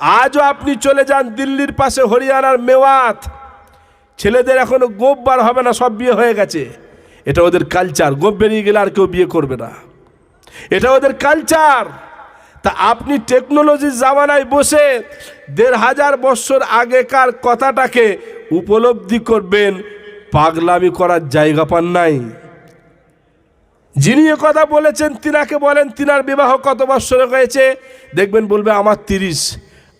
আজও আপনি চলে যান দিল্লির পাশে হরিয়ানার মেওয়াত। ছেলেদের এখনও গোপ বার হবে না, সব বিয়ে হয়ে গেছে। এটা ওদের কালচার গোপ বেরিয়ে গেলে আর কেউ বিয়ে করবে না। এটা ওদের কালচার তা আপনি টেকনোলজির জামানায় বসে দেড় হাজার বছর আগেকার কথাটাকে উপলব্ধি করবেন, পাগলামি করার জায়গা পান নাই। যিনি কথা বলেছেন, তিনাকে বলেন, তিনার বিবাহ কত বৎসরে হয়েছে? দেখবেন বলবে, আমার তিরিশ।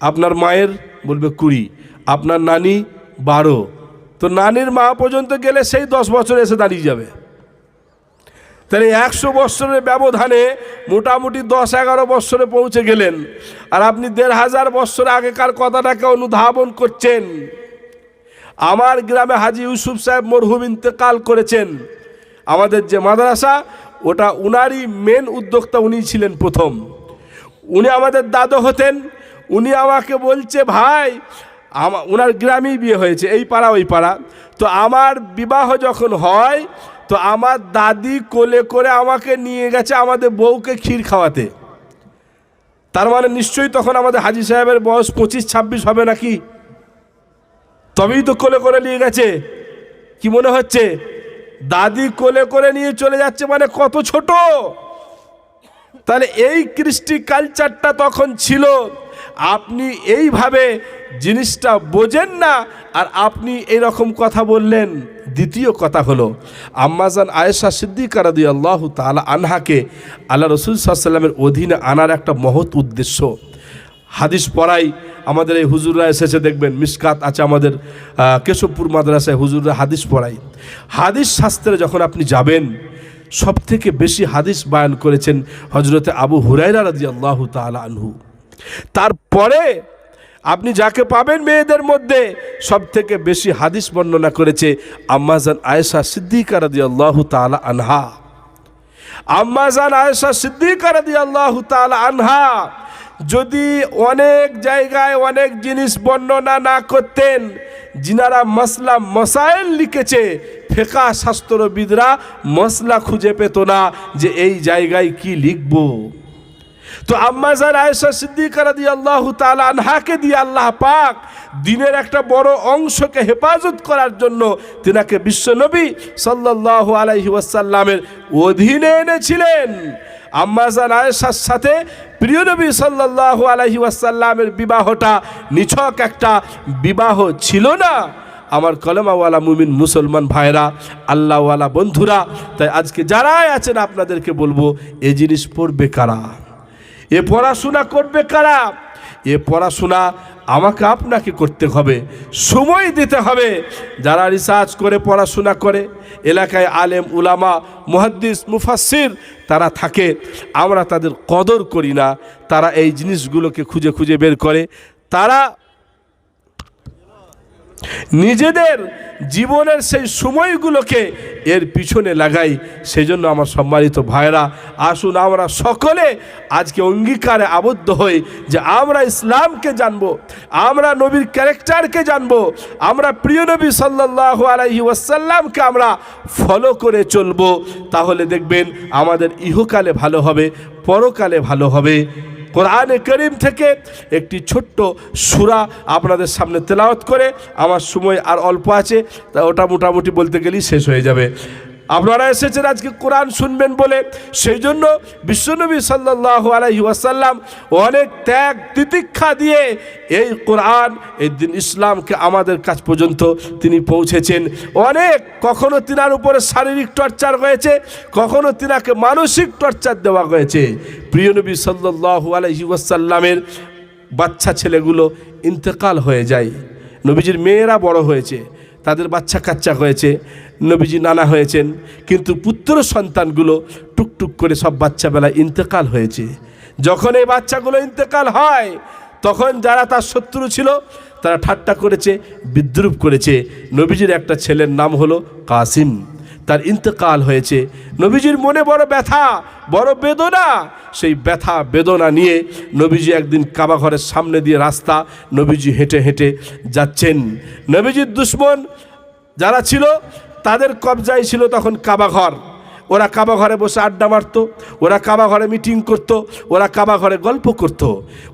আপনার মায়ের বলবে কুড়ি, আপনার নানি বারো। তো নানির মা পর্যন্ত গেলে সেই দশ বছর এসে দাঁড়িয়ে যাবে। তাহলে একশো বৎসরের ব্যবধানে মোটামুটি দশ এগারো বৎসরে পৌঁছে গেলেন। আর আপনি দেড় হাজার বৎসর আগেকার কথাটাকে অনুধাবন করছেন। আমার গ্রামে হাজি ইউসুফ সাহেব মরহুম ইন্তেকাল করেছেন। আমাদের যে মাদ্রাসা, ওটা উনারই মেন উদ্যোক্তা উনি ছিলেন প্রথম। উনি আমাদের দাদু হতেন উনি আমাকে বলছে, ভাই, আমা ওনার গ্রামেই বিয়ে হয়েছে, এই পাড়া, ওই পাড়া। তো আমার বিবাহ যখন হয়, তো আমার দাদি কোলে করে আমাকে নিয়ে গেছে আমাদের বউকে ক্ষীর খাওয়াতে। তার মানে নিশ্চয়ই তখন আমাদের হাজি সাহেবের বয়স পঁচিশ, ছাব্বিশ হবে নাকি? তবেই তো কোলে করে নিয়ে গেছে। কি মনে হচ্ছে? দাদি কোলে করে নিয়ে চলে যাচ্ছে মানে কত ছোট? তাহলে এই কৃষ্টি কালচারটা তখন ছিল। আপনি এইভাবে জিনিসটা বোঝেন না, আর আপনি এই রকম কথা বললেন। দ্বিতীয় কথা হলো আম্মাজান আয়েশা সিদ্দিকা রাদি আল্লাহ তালা আনহাকে আল্লাহ রসুল সাল্লামের অধীনে আনার একটা মহৎ উদ্দেশ্য। হাদিস পড়াই আমাদের এই হুজুররা এসেছে, দেখবেন মিসকাত আছে আমাদের কেশবপুর মাদ্রাসায় হুজুররা হাদিস পড়াই। হাদিস শাস্ত্রে যখন আপনি যাবেন, সবথেকে বেশি হাদিস বায়ান করেছেন হজরতে আবু হুরাইরা রাজি আল্লাহ তালা আনহু। তারপরে আপনি যাকে পাবেন মেয়েদের মধ্যে সব থেকে বেশি হাদিস বর্ণনা করেছে আম্মাজান আয়েশা সিদ্দিকা রাজি আল্লাহ তালা আনহা। আম্মাজান আয়েশা সিদ্দিকা রাদি আল্লাহ তালা আনহা যদি অনেক জায়গায় অনেক জিনিস বর্ণনা না করতেন, যিনারা মাসলা মশাইল লিখেছে, ফেকা শাস্ত্রবিদরা মশলা খুঁজে পেত না যে এই জায়গায় কি লিখব। তো আম্মাজান আয়েশা সিদ্দিকা রাদি আল্লাহ তালা আনহাকে দিয়ে আল্লাহ পাক দিনের একটা বড় অংশকে হেফাজত করার জন্য তিনাকে বিশ্বনবী সাল্লাহ আলাইহি ওয়াসাল্লামের অধীনে এনেছিলেন। আম্মাজান আয়েশার সাথে প্রিয় নবী সাল্লাহ আলাইহি ওয়াসাল্লামের বিবাহটা নিছক একটা বিবাহ ছিল না। আমার কলমাওয়ালা মুমিন মুসলমান ভাইরা, আল্লাহওয়ালা বন্ধুরা, তাই আজকে যারাই আছেন আপনাদেরকে বলব এই জিনিস পড়বে কারা? এ পড়াশোনা করবে কারা? এ পড়াশোনা আমাকে আপনাকে করতে হবে, সময় দিতে হবে। যারা রিসার্চ করে, পড়াশোনা করে, এলাকায় আলেম, উলামা, মুহাদ্দিস মুফাসির তারা থাকে। আমরা তাদের কদর করি না, তারা এই জিনিসগুলোকে খুঁজে খুঁজে বের করে। তারা নিজেদের জীবনের সেই সময়গুলোকে এর পিছনে লাগাই সেই জন্য আমার সম্মানিত ভাইরা আসুন আমরা সকলে আজকে অঙ্গীকারে আবদ্ধ হই যে আমরা ইসলামকে জানব, আমরা নবীর ক্যারেক্টারকে জানব, আমরা প্রিয় নবী সাল্লাহ আলাইহি ওয়াসাল্লামকে আমরা ফলো করে চলবো। তাহলে দেখবেন আমাদের ইহকালে ভালো হবে, পরকালে ভালো হবে। কোরআনে করিম থেকে একটি ছোট্ট সুরা আপনাদের সামনে তেলাওয়াত করে, আমার সময় আর অল্প আছে, তা ওটা মোটামুটি বলতে গেলেই শেষ হয়ে যাবে। আপনারা এসেছেন আজকে কোরআন শুনবেন বলে। সেই জন্য বিশ্বনবী সাল্লাহ আলহি ওয়াসাল্লাম অনেক ত্যাগ তিতিক্ষা দিয়ে এই কোরআন, এই দিন ইসলামকে আমাদের কাছ পর্যন্ত তিনি পৌঁছেছেন। অনেক কখনো তিনার উপরে শারীরিক টর্চার হয়েছে, কখনো তিনাকে মানসিক টর্চার দেওয়া হয়েছে। প্রিয় নবী সাল্লাহ আলহি ওয়াসাল্লামের বাচ্চা ছেলেগুলো ইন্তেকাল হয়ে যায়। নবীজির মেয়েরা বড় হয়েছে। তাদের বাচ্চা কাচ্চা হয়েছে, নবীজি নানা হয়েছেন, কিন্তু পুত্র সন্তানগুলো টুকটুক করে সব বাচ্চাবেলায় ইন্তেকাল হয়েছে। যখন এই বাচ্চাগুলো ইন্তেকাল হয়, তখন যারা তার শত্রু ছিল, তারা ঠাট্টা করেছে, বিদ্রুপ করেছে। নবীজির একটা ছেলের নাম হলো কাসিম। তার ইন্তেকাল হয়েছে। নবীজির মনে বড় ব্যথা, বড় বেদনা। সেই ব্যথা, বেদনা নিয়ে নবীজি একদিন কাবা ঘরের সামনে দিয়ে রাস্তা, নবীজি হেঁটে হেঁটে যাচ্ছেন। নবীজির দুশ্মন যারা ছিল, তাদের কবজায় ছিল তখন কাবা ঘর ওরা কাবা ঘরে বসে আড্ডা মারতো, ওরা কাবা ঘরে মিটিং করত, ওরা কাবা ঘরে গল্প করত।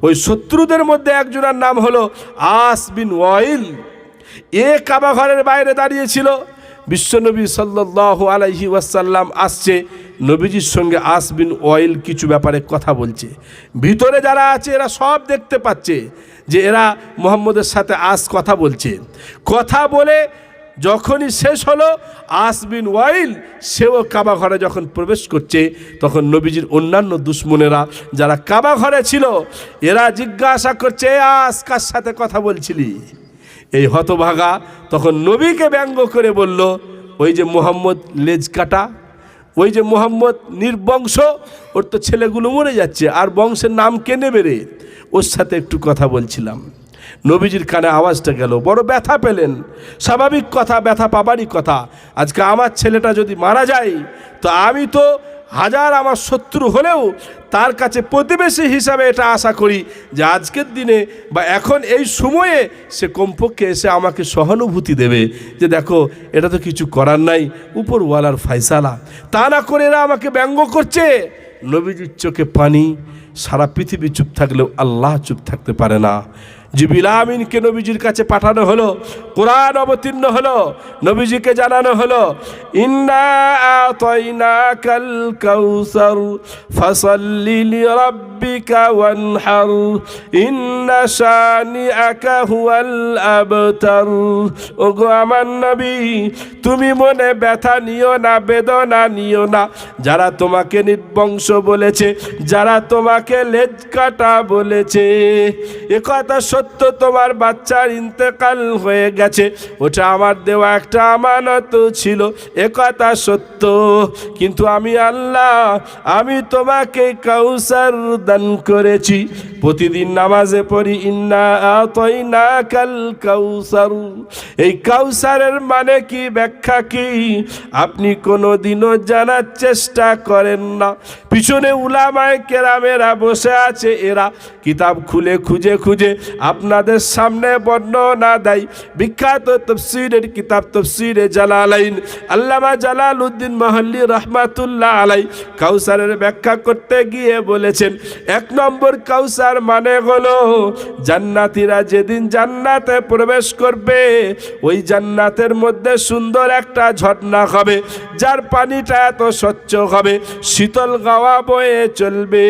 ওই শত্রুদের মধ্যে একজনের নাম হলো আস বিন ওয়াইল। এ কাবা ঘরের বাইরে দাঁড়িয়েছিল বিশ্বনবী সাল্লাহ আলাইহি ওয়াসাল্লাম। আসছে, নবীজির সঙ্গে আস বিন ওয়াইল কিছু ব্যাপারে কথা বলছে। ভিতরে যারা আছে, এরা সব দেখতে পাচ্ছে যে এরা মোহাম্মদের সাথে আস কথা বলছে। কথা বলে যখনই শেষ হলো আসবিন ওয়াইল, সেও কাবা ঘরে যখন প্রবেশ করছে, তখন নবীজির অন্যান্য দুশ্মনেরা যারা কাবা ঘরে ছিল, এরা জিজ্ঞাসা করছে, "এ আস, কার সাথে কথা বলছিলি? এই হতভাগা তখন নবীকে ব্যঙ্গ করে বলল, ওই যে মোহাম্মদ লেজ কাটা, ওই যে মোহাম্মদ নির্বংশ, ওর তো ছেলেগুলো মরে যাচ্ছে, আর বংশের নাম কে নেবে রে? ওর সাথে একটু কথা বলছিলাম। নবীজির কানে আওয়াজটা গেল। বড় ব্যথা পেলেন। স্বাভাবিক কথা, ব্যথা পাবারই কথা। আজকে আমার ছেলেটা যদি মারা যায়, তো আমি তো হাজার আমার শত্রু হলেও তার কাছে প্রতিবেশী হিসাবে এটা আশা করি যে আজকের দিনে বা এখন এই সময়ে সে কমপক্ষে এসে আমাকে সহানুভূতি দেবে যে দেখো, এটা তো কিছু করার নাই, উপরওয়ালার ফাইসালা তা না করে এরা আমাকে ব্যঙ্গ করছে। নবীজির চোখে পানি, সারা পৃথিবী চুপ থাকলেও আল্লাহ চুপ থাকতে পারে না। জিবিল আমিনকে নবীজির কাছে পাঠানো হলো, কোরআন অবতীর্ণ হলো, নবীজিকে জানানো হলো তুমি মনে ব্যথা নিও না, বেদনা নিও না। যারা তোমাকে নির্বংশ বলেছে, যারা তোমাকে লেজ কাটা বলেছে, এ কথা সত্য তোমার বাচ্চার ইন্তেকাল হয়ে গেছে। ওটা আমার দেওয়া একটা আমানত ছিল, এ কথা সত্য। কিন্তু আমি আল্লাহ, আমি তোমাকে কাউসার দান করেছি। প্রতিদিন নামাজে পড়ি, ইন্না আতইনা কাল কাউসার। এই কাউসারের মানে কি, ব্যাখ্যা কি? আপনি কোনো দিনও জানার চেষ্টা করেন না। পিছনে উলামায় কেরামেরা বসে আছে, এরা কিতাব খুলে খুঁজে খুঁজে আপনাদের সামনে বর্ণনা দেয়। বিখ্যাত তফসিরের কিতাব তফসিরে জালালাইন। আল্লামা জালাল উদ্দিন মহল্লি রহমাতুল্লাহ আলাই কাউসারের ব্যাখ্যা করতে গিয়ে বলেছেন, এক নম্বর কাউসার মানে হলো, জান্নাতিরা যেদিন জান্নাতে প্রবেশ করবে, ওই জান্নাতের মধ্যে সুন্দর একটা ঝর্ণা হবে, যার পানিটা এত স্বচ্ছ হবে, শীতল গাওয়া বয়ে চলবে।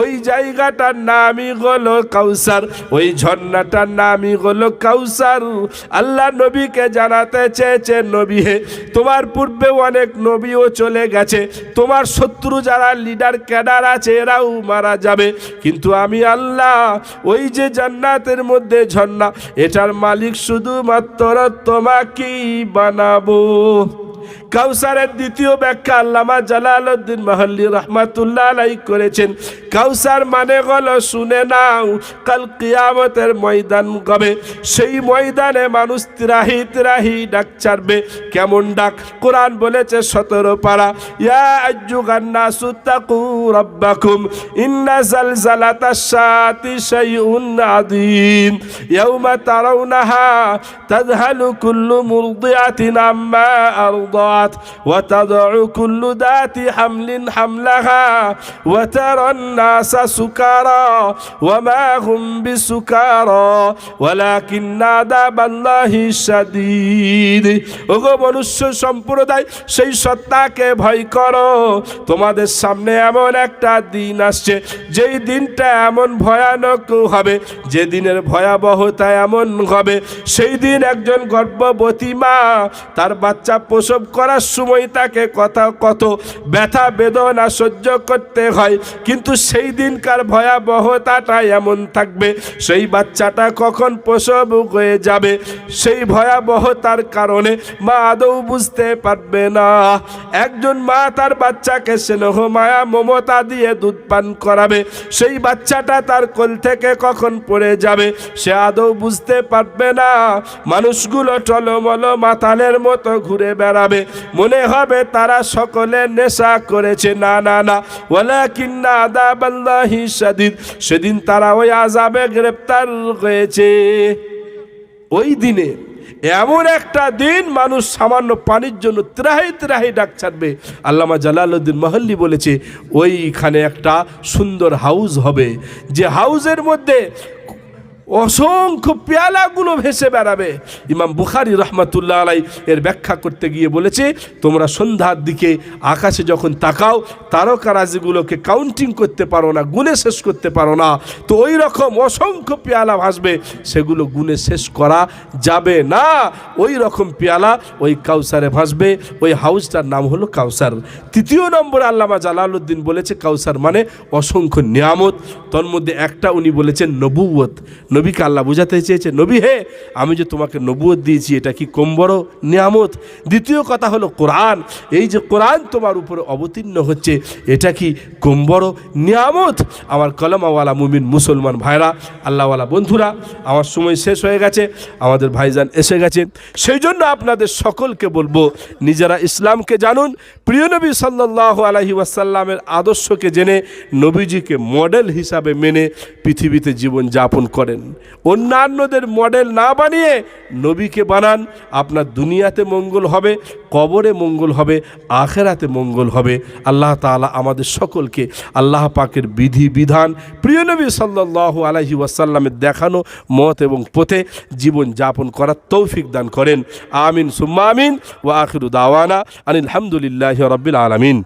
ওই জায়গাটার নামই হলো কাউসার। ওই ঝর্ণাটার নামই হলো কাউসার। আল্লাহ নবীকে জানাতে চেয়েছে, নবী হে, তোমার পূর্বে অনেক নবীও চলে গেছে। তোমার শত্রু যারা লিডার, ক্যাডার আছে, এরাও মারা যাবে। কিন্তু আমি আল্লাহ, ওই যে জান্নাতের মধ্যে ঝর্ণা, এটার মালিক শুধুমাত্র তোমাকেই বানাবো। কাউসারের দ্বিতীয় ব্যাখ্যা আল্লামা জালালউদ্দিন মহল্লি রহমাতুল্লাহ করেছেন। কাউসার মানে হলো শুনে নাও, কাল কিয়ামতের ময়দান গবে সেই ময়দানে মানুষ তিরাহি তিরাহি ডাক ছাড়বে। কেমন ডাক? কোরআন বলেছে সতেরো পারা, ইয়া আজ্জুগান্না সুত্তাকু রব্বাকুম, ইন্না জালজালাতা শাতি শাইউন আযীম, ইয়াউমা তারাউনাহা তাযহালু কুল্লু মুরদিআতিন আম্মা আরদাত কুল্লু দাতি হামলিন হামলাহা ওয়া তারান নাসা সুকারা ওয়া মা হুম বিসুকারা ওয়ালাকিন্না আযাবাল্লাহি শাদীদ ওগো মনুষ্য সম্প্রদায়, সেই সত্তাকে ভয় করো। তোমাদের সামনে এমন একটা দিন আসছে, যেই দিনটা এমন ভয়ানক হবে, যে দিনের ভয়াবহতা এমন হবে। সেই দিন একজন গর্ভবতী মা তার বাচ্চা প্রসব করার সময় তাকে কথা, কত ব্যথা, বেদনা সহ্য করতে হয়। কিন্তু সেই দিনকার ভয়াবহতাটা এমন থাকবে। সেই বাচ্চাটা কখন প্রসব হয়ে যাবে? সেই ভয়াবহতার কারণে মা আদৌ বুঝতে পারবে না। একজন মা তার বাচ্চাকে স্নেহ, মায়া, মমতা দিয়ে দুধ পান করাবে। সেই বাচ্চাটা তার কোল থেকে কখন পড়ে যাবে? সে আদৌ বুঝতে পারবে না। মানুষগুলো টলমল মাতালের মতো ঘুরে বেড়াবে। মনে হবে তারা সকলে নেশা করেছে। না না না। ওলা কিন্না আদাবাল্লাহি সাদিদ সেদিন তারা ওই আজাবে গ্রেপ্তার হয়েছে। ওই দিনে এমন একটা দিন মানুষ সামান্য পানির জন্য ত্রাহি ত্রাহি ডাক ছাড়বে। আল্লামা জালালউদ্দিন মহল্লি বলেছে, ওইখানে একটা সুন্দর হাউস হবে। যে হাউজের মধ্যে অসংখ্য পেয়ালাগুলো ভেসে বেড়াবে। ইমাম বুখারি রহমাতুল্লাহ আলাই এর ব্যাখ্যা করতে গিয়ে বলেছে, তোমরা সন্ধ্যার দিকে আকাশে যখন তাকাও তারকারাজিগুলোকে কাউন্টিং করতে পারো না, গুণে শেষ করতে পারো না। তো ওই রকম অসংখ্য পেয়ালা ভাসবে, সেগুলো গুনে শেষ করা যাবে না। ওই রকম পেয়ালা ওই কাউসারে ভাসবে, ওই হাউসটার নাম হলো কাউসার। তৃতীয় নম্বরে আল্লামা জালালউদ্দিন বলেছে, কাউসার মানে অসংখ্য নিয়ামত। তোর মধ্যে একটা উনি বলেছেন নবুয়ত নবীকে আল্লাহ বোঝাতে চেয়েছে, নবী হে, আমি যে তোমাকে নবুয়ত দিয়েছি, এটা কি কম বড় নিয়ামত? দ্বিতীয় কথা হলো কোরআন। এই যে কোরআন তোমার উপরে অবতীর্ণ হচ্ছে, এটা কি কম বড় নিয়ামত? আমার কলমাওয়ালা মুমিন মুসলমান ভাইরা, আল্লাহওয়ালা বন্ধুরা, আমার সময় শেষ হয়ে গেছে, আমাদের ভাইজান এসে গেছে। সেই জন্য আপনাদের সকলকে বলব, নিজেরা ইসলামকে জানুন, প্রিয় নবী সাল্লাহ আলহি ওয়াসাল্লামের আদর্শকে জেনে, নবীজিকে মডেল হিসাবে মেনে পৃথিবীতে জীবন যাপন করেন। অন্যান্যদের মডেল না বানিয়ে নবীকে বানান। আপনার দুনিয়াতে মঙ্গল হবে, কবরে মঙ্গল হবে, আখেরাতে মঙ্গল হবে। আল্লাহ তাআলা আমাদের সকলকে আল্লাহ পাকের বিধি, বিধান, প্রিয় নবী সাল্লাহ আলহি ওয়াসাল্লামের দেখানো মত এবং পথে জীবন যাপন করার তৌফিক দান করেন। আমিন, সুম্মা আমিন ও আখিরু দাওয়ানা আনিল হামদুলিল্লাহ রব্বিল আলমিন।